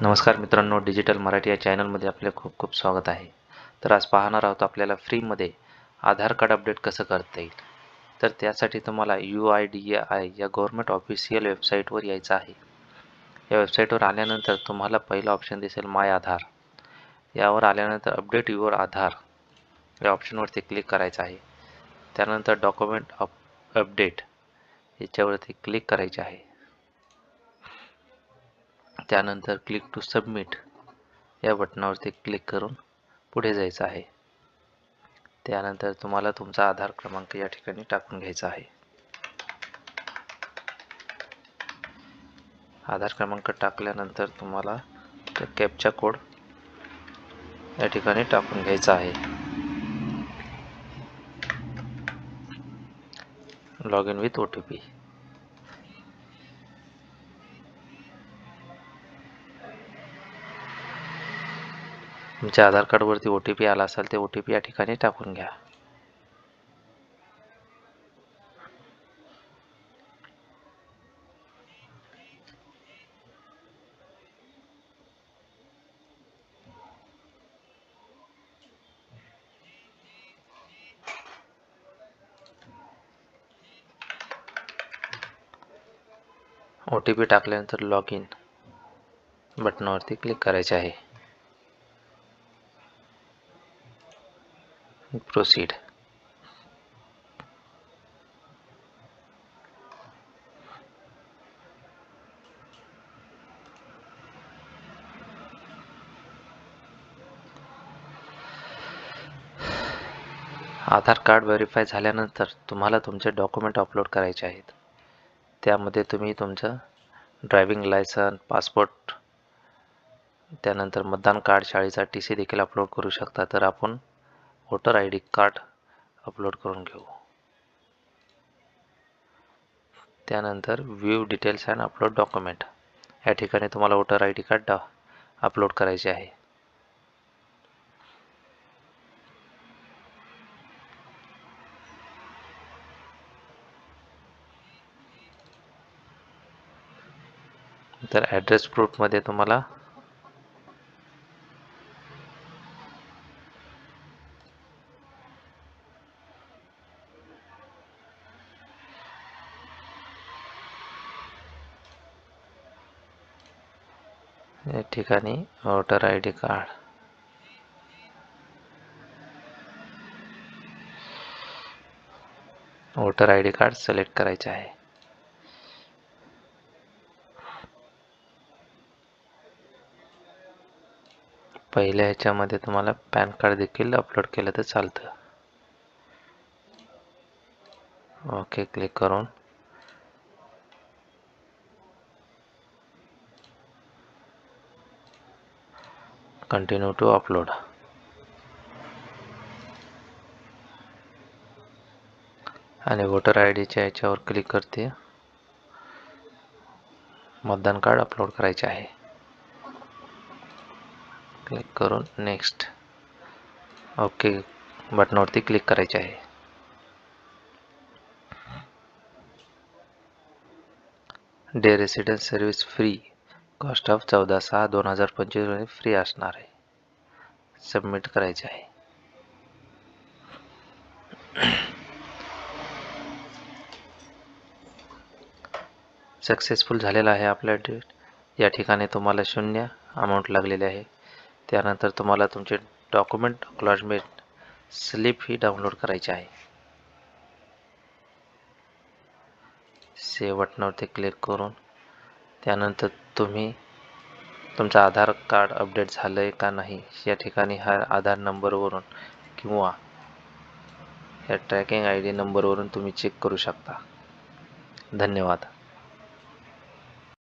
नमस्कार मित्रांनो डिजिटल मराठी या चॅनलमध्ये आपले खूप खूप स्वागत आहे. तर आज पाहणार आहोत आपल्याला फ्रीमध्ये आधार कार्ड अपडेट कसं करता येईल. तर त्यासाठी तुम्हाला यू आय डी आय या गव्हर्मेंट ऑफिशियल वेबसाईटवर यायचं आहे. या वेबसाईटवर आल्यानंतर तुम्हाला पहिला ऑप्शन दिसेल माय आधार. यावर आल्यानंतर अपडेट युअर आधार या ऑप्शनवरती क्लिक करायचं आहे. त्यानंतर डॉक्युमेंट अप अपडेट याच्यावरती क्लिक करायचे आहे. त्यानंतर क्लिक टू सबमिट या बटनावरती क्लिक करून पुढे जायचं आहे. त्यानंतर तुम्हाला तुमचा आधार क्रमांक या ठिकाणी टाकून घ्यायचा आहे. आधार क्रमांक टाकल्यानंतर तुम्हाला कॅपचा कोड या ठिकाणी टाकून घ्यायचा आहे. Log in with O T P तुमच्या आधार कार्डवरती ओ टी पी आला असेल, ते ओ टी पी या ठिकाणी टाकून घ्या. ओ टी पी टाकल्यानंतर लॉग इन बटनावरती क्लिक करायचे आहे. प्रोसीड आधार कार्ड व्हेरीफाय झाल्यानंतर तुम्हाला तुमचे डॉक्युमेंट अपलोड करायचे आहेत. त्यामध्ये तुम्ही तुमचं ड्रायविंग लायसन पासपोर्ट त्यानंतर मतदान कार्ड शाळेचा टी सी देखील अपलोड करू शकता. तर आपण voter I D card upload करून घेऊ. त्यानंतर डिटेल्स अँड अपलोड डॉक्युमेंट. या ठिकाणी तुम्हाला voter I D card upload करायचे आहे. तर ॲड्रेस प्रूफमध्ये तुम्हाला या ठिकाणी voter I D card. Voter I D card select करायचे आहे. पहिल्या ह्याच्यामध्ये तुम्हाला पॅन कार्ड देखील अपलोड केलं तर चालतं. ओके क्लिक करून. कंटिन्यू टू अपलोड आणि वोटर आय डीच्या याच्यावर क्लिक करते. मतदान कार्ड अपलोड करायचे आहे. क्लिक करून नेक्स्ट ओके बटनावरती क्लिक करायचे आहे. Day residence service free cost of चौदा सहा दोन हजार पंचवीस फ्री असणार आहे. सबमिट करायचे आहे. सक्सेसफुल झालेला आहे आपला डेट या ठिकाणी तुम्हाला शून्य अमाऊंट लागलेले आहे. त्यानंतर तुम्हाला तुमचे डॉक्युमेंट अक्लॉजमेंट स्लिप ही डाउनलोड करायची आहे. सेव बटनावरती क्लिक करून त्यानंतर तुम्ही तुमचं आधार कार्ड अपडेट झालं आहे का नाही या ठिकाणी हा आधार नंबरवरून किंवा या ट्रॅकिंग आय डी नंबरवरून तुम्ही चेक करू शकता. धन्यवाद.